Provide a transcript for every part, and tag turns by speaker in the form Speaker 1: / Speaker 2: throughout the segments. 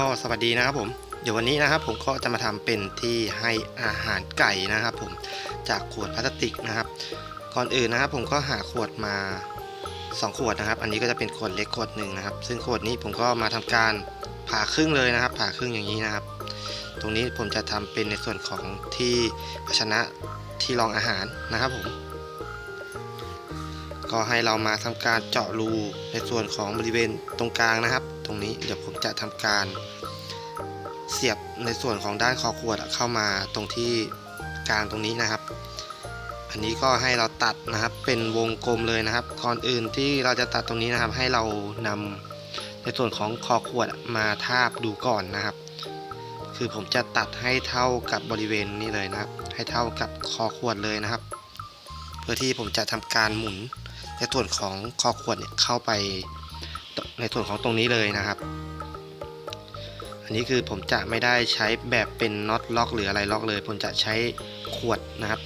Speaker 1: ก็สวัสดีนะครับผมเดี๋ยววันนี้นะครับผมก็จะมาทำเป็นที่ให้อาหารไก่นะครับ ผมจากขวดพลาสติกนะครับ ก่อนอื่นนะครับ ผมก็หาขวดมา 2 ขวดนะครับ อันนี้ก็จะเป็นขวดเล็กขวดหนึ่งนะครับ ซึ่งขวดนี้ผมก็มาทำการผ่าครึ่งเลยนะครับ ผ่าครึ่งอย่างนี้นะครับ ตรงนี้ผมจะทำเป็นในส่วนของที่ภาชนะที่รองอาหารนะครับผมก็ให้เรามาทำการเจาะรูในส่วนของบริเวณตรงกลางนะครับ รงนี้เดี๋ยวผมจะทำการเสียบในส่วนของด้านคอขวดเข้ามาตรงที่กลางตรงนี้นะครับ อันนี้ก็ให้เราตัดนะครับเป็นวงกลมเลยนะครับก่อนอื่นที่เราจะตัดตรงนี้นะครับ ให้เรานำในส่วนของคอขวดมาทาบดูก่อนนะครับ คือผมจะตัดให้เท่ากับบริเวณนี้เลยนะครับ ให้เท่ากับคอขวดเลยนะครับ เพื่อที่ผมจะทำการหมุนในส่วนของคอขวดเนี่ยเข้าไป ในส่วนของตรงนี้เลยนะครับ อันนี้คือผมจะไม่ได้ใช้แบบเป็นน็อตล็อกหรืออะไรล็อกเลย ผมจะใช้ขวดนะครับ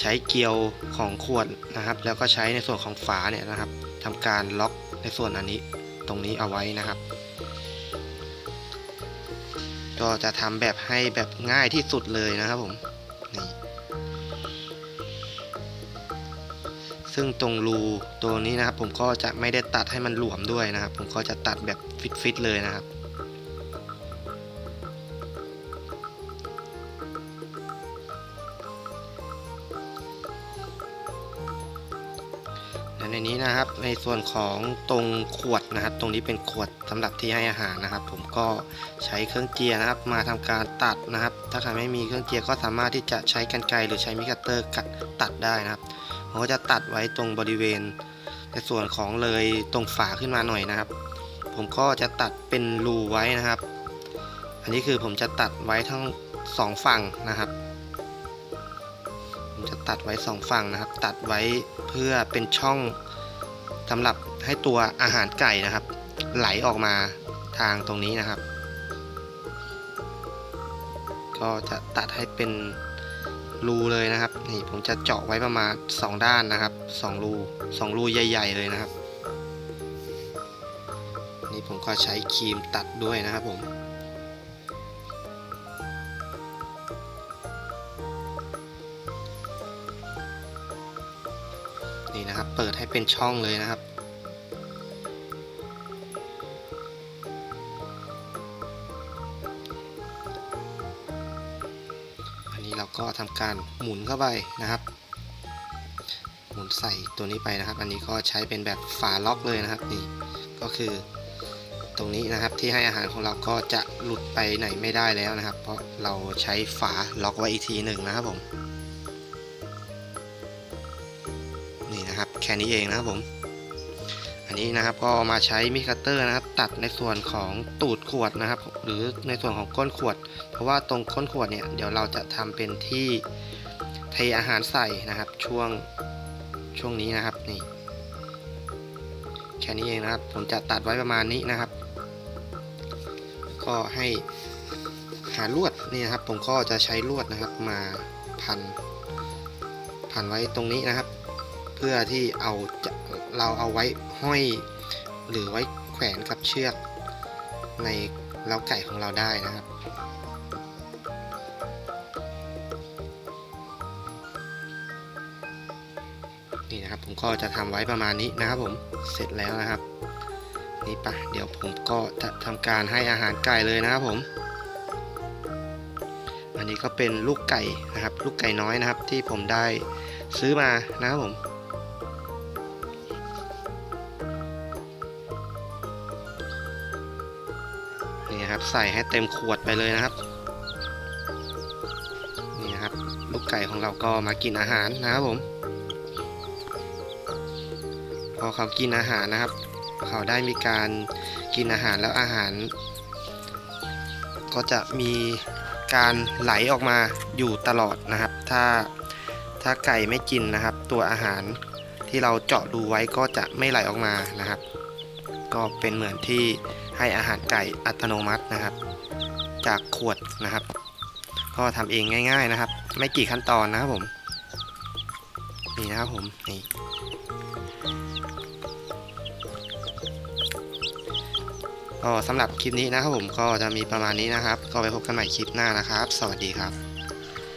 Speaker 1: ใช้เกลียวของขวดนะครับ แล้วก็ใช้ในส่วนของฝาเนี่ยนะครับทำการล็อกในส่วนอันนี้ตรงนี้เอาไว้นะครับ ก็จะทำแบบให้แบบง่ายที่สุดเลยนะครับผม ซึ่งตรงรูตัวนี้นะครับ ผมก็จะไม่ได้ตัดให้มันหลวมด้วยนะครับ ผมก็จะตัดแบบฟิตๆเลยนะครับและในนี้นะครับในส่วนของตรงขวดนะครับ ตรงนี้เป็นขวดสำหรับที่ให้อาหารนะครับ ผมก็ใช้เครื่องเจียร์นะครับ มาทำการตัดนะครับ ถ้าใครไม่มีเครื่องเจียร์ก็สามารถที่จะใช้กรรไกรหรือใช้มิกเตอร์ตัดได้นะครับ ผมก็จะตัดไว้ตรงบริเวณ ในส่วนของเลยตรงฝาขึ้นมาหน่อยนะครับ ผมก็จะตัดเป็นรูไว้นะครับ อันนี้คือผมจะตัดไว้ทั้งสองฝั่งนะครับ ผมจะตัดไว้สองฝั่งนะครับ ตัดไว้เพื่อเป็นช่องสำหรับให้ตัวอาหารไก่นะครับ ไหลออกมาทางตรงนี้นะครับ ก็จะตัดให้เป็น รูเลยนะครับนี่ผมจะเจาะไว้ประมาณ 2 ด้านนะครับ2รู2รูใหญ่ ๆ เลยนะครับ นี่ผมก็ใช้ครีมตัดด้วยนะครับผมนี่นะครับเปิดให้เป็นช่องเลยนะครับ อันนี้เราก็ทำการหมุนเข้าไปนะครับ หมุนใส่ตัวนี้ไปนะครับ อันนี้ก็ใช้เป็นแบบฝาล็อกเลยนะครับนี่ก็คือตรงนี้นะครับที่ให้อาหารของเราก็จะหลุดไปไหนไม่ได้แล้วนะครับ เพราะเราใช้ฝาล็อกไว้อีกทีหนึ่งนะครับผมนี่นะครับแค่นี้เองนะครับผม อันนี้นะครับก็มาใช้มิกคัตเตอร์นะครับ ตัดในส่วนของตูดขวดนะครับ หรือในส่วนของก้นขวด เพราะว่าตรงก้นขวดเนี่ยเดี๋ยวเราจะทำเป็นที่เทอาหารใส่นะครับ ช่วงช่วงนี้นะครับนี่แค่นี้เองนะครับ ผมจะตัดไว้ประมาณนี้นะครับ ก็ให้หาลวดนี่นะครับ ผมก็จะใช้ลวดนะครับมาพันพันไว้ตรงนี้นะครับ เพื่อที่เอาจะ เราเอาไว้ห้อย หรือไว้แขวนกับเชือกในเล้าไก่ของเราได้นะครับ นี่นะครับผมก็จะทำไว้ประมาณนี้นะครับผมเสร็จแล้วนะครับนี่ปะเดี๋ยวผมก็จะทำการให้อาหารไก่เลยนะครับผม อันนี้ก็เป็นลูกไก่นะครับ ลูกไก่น้อยนะครับ ที่ผมได้ซื้อมานะครับผม นี่ครับใส่ให้เต็มขวดไปเลยนะครับนี่ครับลูกไก่ของเราก็มากินอาหารนะครับผม พอเขากินอาหารนะครับ เขาได้มีการกินอาหารแล้วอาหาร ก็จะมีการไหลออกมาอยู่ตลอดนะครับ ถ้าถ้าไก่ไม่กินนะครับ ตัวอาหารที่เราเจาะดูไว้ก็จะไม่ไหลออกมานะครับ ก็เป็นเหมือนที่ ให้อาหารไก่อัตโนมัตินะครับ จากขวดนะครับ ก็ทำเองง่าย ๆนะครับ ไม่กี่ขั้นตอนนะครับผมนี่นะครับผมนี่ก็สำหรับคลิปนี้นะครับผมก็จะมีประมาณนี้นะครับ ก็ไปพบกันใหม่คลิปหน้านะครับ สวัสดีครับ